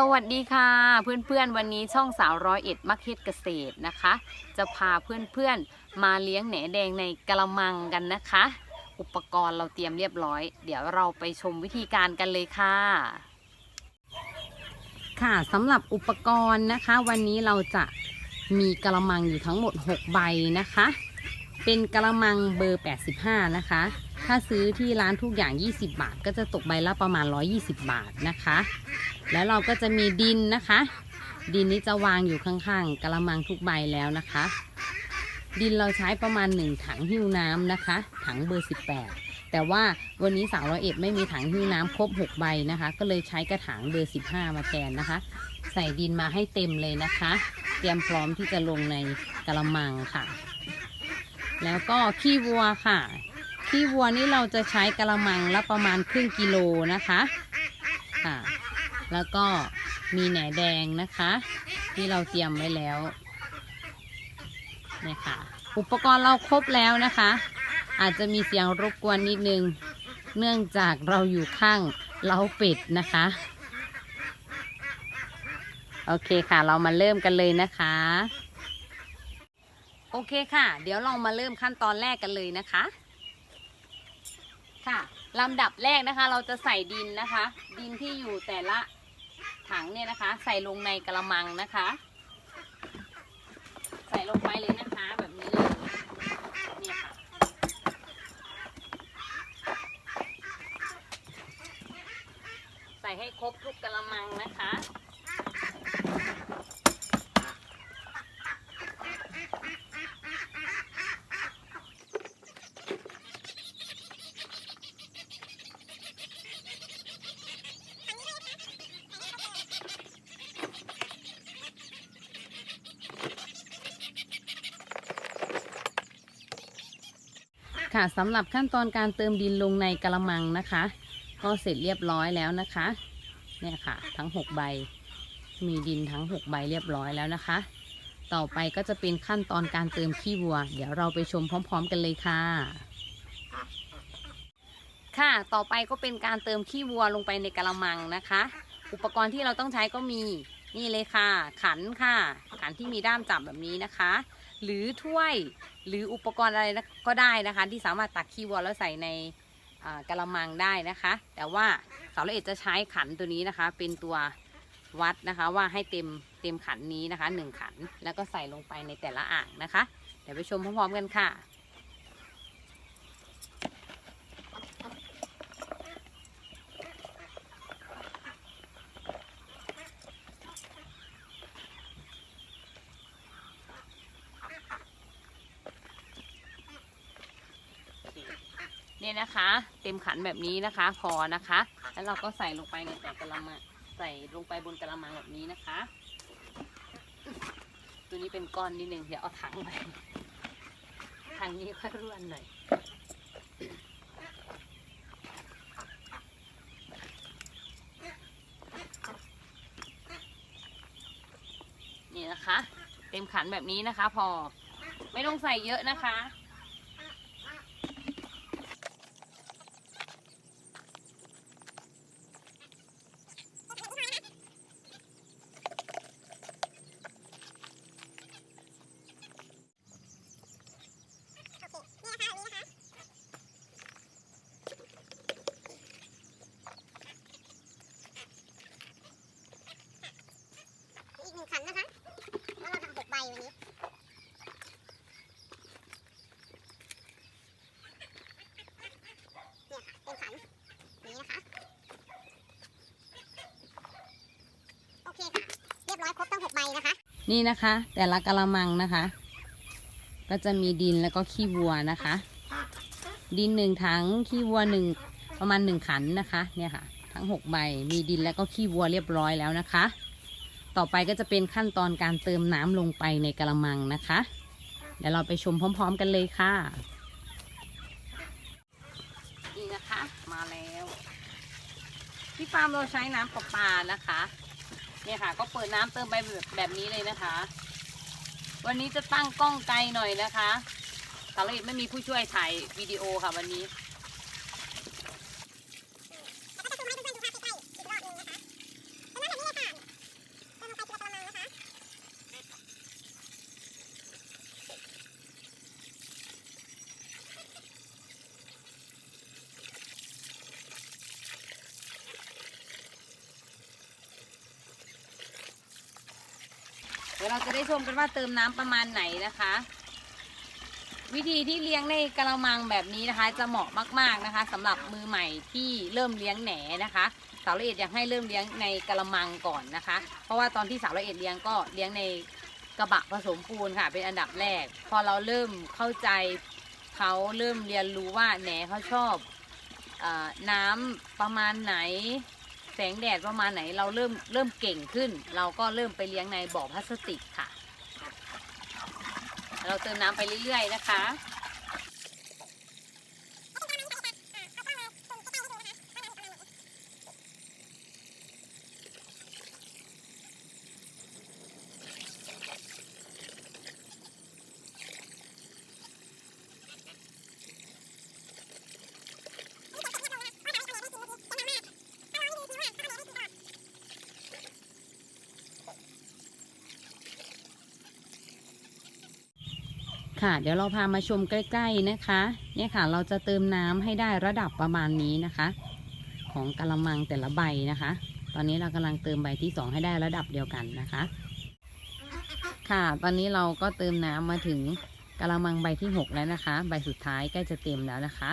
สวัสดีค่ะเพื่อนๆวันนี้ช่องสาวร้อยเอ็ดมักเฮ็ดเกษตรนะคะ จะพาเพื่อนๆมาเลี้ยงแหนแดงในกระมังกันนะคะ อุปกรณ์เราเตรียมเรียบร้อย เดี๋ยวเราไปชมวิธีการกันเลยค่ะ ค่ะสำหรับอุปกรณ์นะคะ วันนี้เราจะมีกระมังอยู่ทั้งหมด 6 ใบนะคะ เป็นกระมังเบอร์ 85 นะคะ ถ้าซื้อที่ร้านทุกอย่าง 20 บาท ก็จะตกใบละประมาณ 120 บาทนะคะ แล้วเราก็จะมีดินนะคะ ดินนี้จะวางอยู่ข้างๆกระมังทุกใบแล้วนะคะ ดินเราใช้ประมาณ 1 ถังหิ้วน้ำนะคะ ถังเบอร์ 18 แต่ว่าวันนี้สาวร้อยเอ็ดไม่มีถังหิ้วน้ำครบ 6 ใบนะคะ ก็เลยใช้กระถางเบอร์ 15 มาแทนนะคะ ใส่ดินมาให้เต็มเลยนะคะ เตรียมพร้อมที่จะลงในกระมังค่ะ แล้วก็ขี้วัวค่ะ ขี้วัวนี่เราจะใช้กระมังละประมาณครึ่งกิโลนะคะค่ะ แล้วก็มีแหนแดงนะคะ ที่เราเตรียมไว้แล้วเนี่ยค่ะ อุปกรณ์เราครบแล้วนะคะ อาจจะมีเสียงรบกวนนิดนึง เนื่องจากเราอยู่ข้างเล้าเป็ดนะคะ โอเคค่ะ เรามาเริ่มกันเลยนะคะ โอเคค่ะ เดี๋ยวเรามาเริ่มขั้นตอนแรกกันเลยนะคะ ค่ะลำดับแรกนะคะ เราจะใส่ดินนะคะ ดินที่อยู่แต่ละถังเนี่ยนะคะ ใส่ลงในกระมังนะคะ ใส่ลงไปเลยนะคะ แบบนี้เลยนี่ค่ะใส่ให้ครบทุกกระมังนะคะ ค่ะสำหรับขั้นตอนการเติมดินลงในกระมังนะคะ ก็เสร็จเรียบร้อยแล้วนะคะ เนี่ยค่ะ ทั้ง 6 ใบ มีดินทั้ง 6 ใบเรียบร้อยแล้วนะคะ ต่อไปก็จะเป็นขั้นตอนการเติมขี้วัว เดี๋ยวเราไปชมพร้อม ๆ กันเลยค่ะ ค่ะต่อไปก็เป็นการเติมขี้วัวลงไปในกระมังนะคะ อุปกรณ์ที่เราต้องใช้ก็มีนี่เลยค่ะ ขันค่ะ ขันที่มีด้ามจับแบบนี้นะคะ หรือถ้วย หรืออุปกรณ์อะไรก็ได้นะคะ ที่สามารถตักขี้วัวแล้วใส่ในกระมังได้นะคะ แต่ว่าสาวละเอ็ดจะใช้ขันตัวนี้นะคะ เป็นตัววัดนะคะว่าให้เต็มเต็มขันนี้นะคะหนึ่งขันแล้วก็ใส่ลงไปในแต่ละอ่างนะคะ เดี๋ยวไปชมพร้อมๆกันค่ะ เนี่ยนะคะ เต็มขันแบบนี้นะคะพอนะคะ แล้วเราก็ใส่ลงไปในแต่กระมังใส่ลงไปบนกระมังแบบนี้นะคะ ตัวนี้เป็นก้อนนิดนึงเดี๋ยวเอาถังไปทางนี้ค่อยร่วนหน่อยนี่นะคะ เต็มขันแบบนี้นะคะ พอไม่ต้องใส่เยอะนะคะ อีกหนึ่งขันนะคะ แล้วเราทำหกใบวันนี้ เนี่ยค่ะเป็นขันอย่างนี้นะคะ โอเคค่ะ เรียบร้อยครบทั้งหกใบ นะคะ นี่นะคะ แต่ละกะละมังนะคะ ก็จะมีดินแล้วก็ขี้วัวนะคะ ดินหนึ่งถังขี้วัวหนึ่งประมาณหนึ่งขันนะคะ เนี่ยค่ะ ทั้งหกใบมีดินแล้วก็ขี้วัวเรียบร้อยแล้วนะคะ ต่อไปก็จะเป็นขั้นตอนการเติมน้ำลงไปในกระมังนะคะ เดี๋ยวเราไปชมพร้อม ๆ กันเลยค่ะนี่นะคะมาแล้วที่ฟาร์มเราใช้น้ำประปานะคะ เนี่ยค่ะ ก็เปิดน้ำเติมไปแบบแบบนี้เลยนะคะ วันนี้จะตั้งกล้องไกลหน่อยนะคะสารเอกไม่มีผู้ช่วยถ่ายวิดีโอค่ะวันนี้ เดี๋ยวเราจะได้ชมกันว่าเติมน้ำประมาณไหนนะคะ วิธีที่เลี้ยงในกระมังแบบนี้นะคะ จะเหมาะมากๆนะคะสำหรับมือใหม่ที่เริ่มเลี้ยงแหนนะคะสาวละเอียดอยากให้เริ่มเลี้ยงในกระมังก่อนนะคะ เพราะว่าตอนที่สาวละเอียดเลี้ยงก็เลี้ยงในกระบะผสมปูนค่ะ เป็นอันดับแรก พอเราเริ่มเข้าใจเขาเริ่มเรียนรู้ว่าแหนเขาชอบอน้ำประมาณไหน แสงแดดประมาณไหนเราเริ่มเริ่มเก่งขึ้น เราก็เริ่มไปเลี้ยงในบ่อพลาสติกค่ะ เราเติมน้ำไปเรื่อยๆนะคะ ค่ะ เดี๋ยวเราพามาชมใกล้ๆนะคะ เนี่ยค่ะ เราจะเติมน้ำให้ได้ระดับประมาณนี้นะคะ ของกะละมังแต่ละใบนะคะ ตอนนี้เรากำลังเติมใบที่สองให้ได้ระดับเดียวกันนะคะ ค่ะ ตอนนี้เราก็เติมน้ำมาถึงกะละมังใบที่หกแล้วนะคะ ใบสุดท้ายใกล้จะเต็มแล้วนะคะ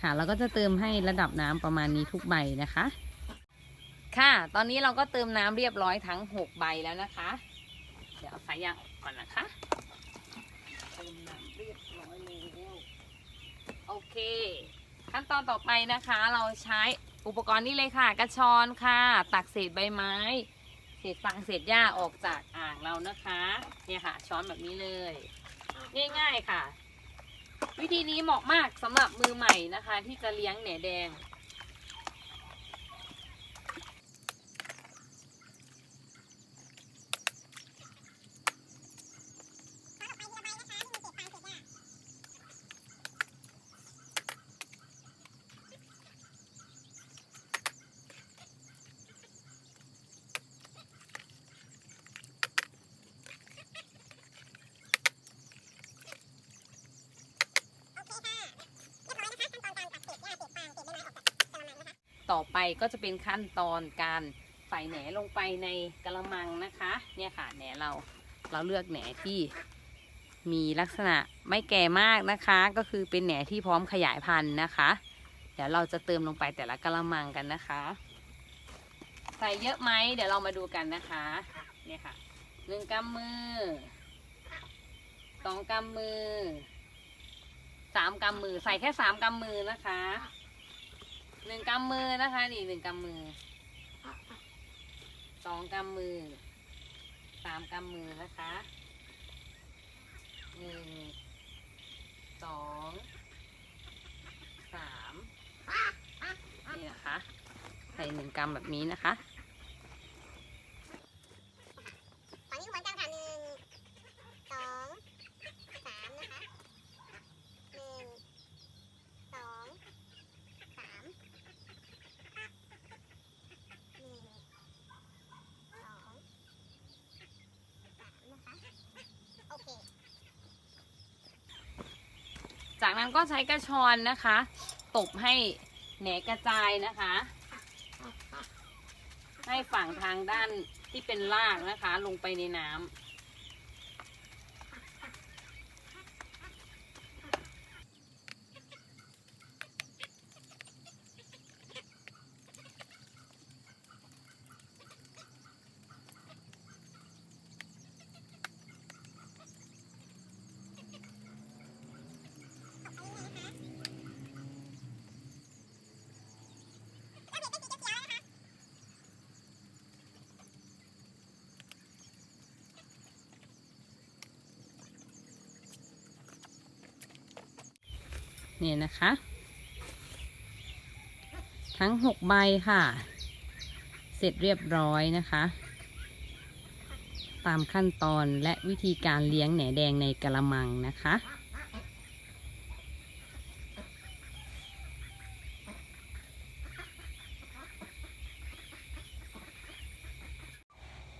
ค่ะเราก็จะเติมให้ระดับน้ำประมาณนี้ทุกใบนะคะ ค่ะ ตอนนี้เราก็เติมน้ำเรียบร้อยทั้งหกใบแล้วนะคะ เดี๋ยวเอาสายยางออกก่อนนะคะ เติมน้ำเรียบร้อยแล้วโอเค ขั้ นต่อไปนะคะ เราใช้อุปกรณ์นี้เลยค่ะ กระชอนค่ะ ตักเศษใบไม้ เศษฟางเศษหญ้าออกจากอ่างเรานะคะเนี่ยค่ะ ช้อนแบบนี้เลย ง่าย ๆค่ะ วิธีนี้เหมาะมากสำหรับมือใหม่นะคะ ที่จะเลี้ยงแหนแดง ต่อไปก็จะเป็นขั้นตอนการใส่แหนลงไปในกระมังนะคะ เนี่ยค่ะแหนเราเราเลือกแหนที่มีลักษณะไม่แก่มากนะคะ ก็คือเป็นแหนที่พร้อมขยายพันธุ์นะคะ เดี๋ยวเราจะเติมลงไปแต่ละกระมังกันนะคะ ใส่เยอะไหมเดี๋ยวเรามาดูกันนะคะเนี่ยค่ะหนึ่งกำมือสองกำมือสามกำมือใส่แค่สามกำมือนะคะ หนึ่งกำมือนะคะนี่หนึ่งกำมือสองกำมือสามกำมือนะคะหนึ่งสองสามนี่นะคะ ใส่หนึ่งกำแบบนี้นะคะ ตอนนี้หัวจังค่ะหนึ่งสองสามนะคะหนึ่งสองสามหนึ่งสองสามนะคะ โอเค จากนั้นก็ใช้กระชอนนะคะ ตบให้แหนกระจายนะคะ ให้ฝั่งทางด้านที่เป็นรากนะคะ ลงไปในน้ำ นี่ยนะคะ ทั้งหกใบค่ะ เสร็จเรียบร้อยนะคะ ตามขั้นตอนและวิธีการเลี้ยงแหนแดงในกระมังนะคะ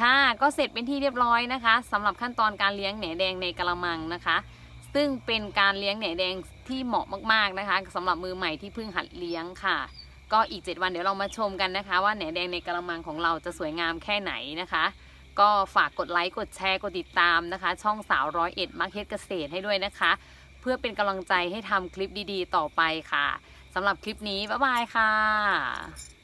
ค่ะก็เสร็จเป็นที่เรียบร้อยนะคะสำหรับขั้นตอนการเลี้ยงแหนแดงในกระมังนะคะ ซึ่งเป็นการเลี้ยงแหนแดงที่เหมาะมากๆนะคะสำหรับมือใหม่ที่เพิ่งหัดเลี้ยงค่ะ ก็อีก 7 วันเดี๋ยวเรามาชมกันนะคะ ว่าแหนแดงในกระมังของเราจะสวยงามแค่ไหนนะคะ ก็ฝากกดไลค์กดแชร์กดติดตามนะคะ ช่องสาวร้อยเอ็ดมาร์เก็ตเกษตรให้ด้วยนะคะ เพื่อเป็นกำลังใจให้ทำคลิปดีๆ ต่อไปค่ะสำหรับคลิปนี้บ๊ายบายค่ะ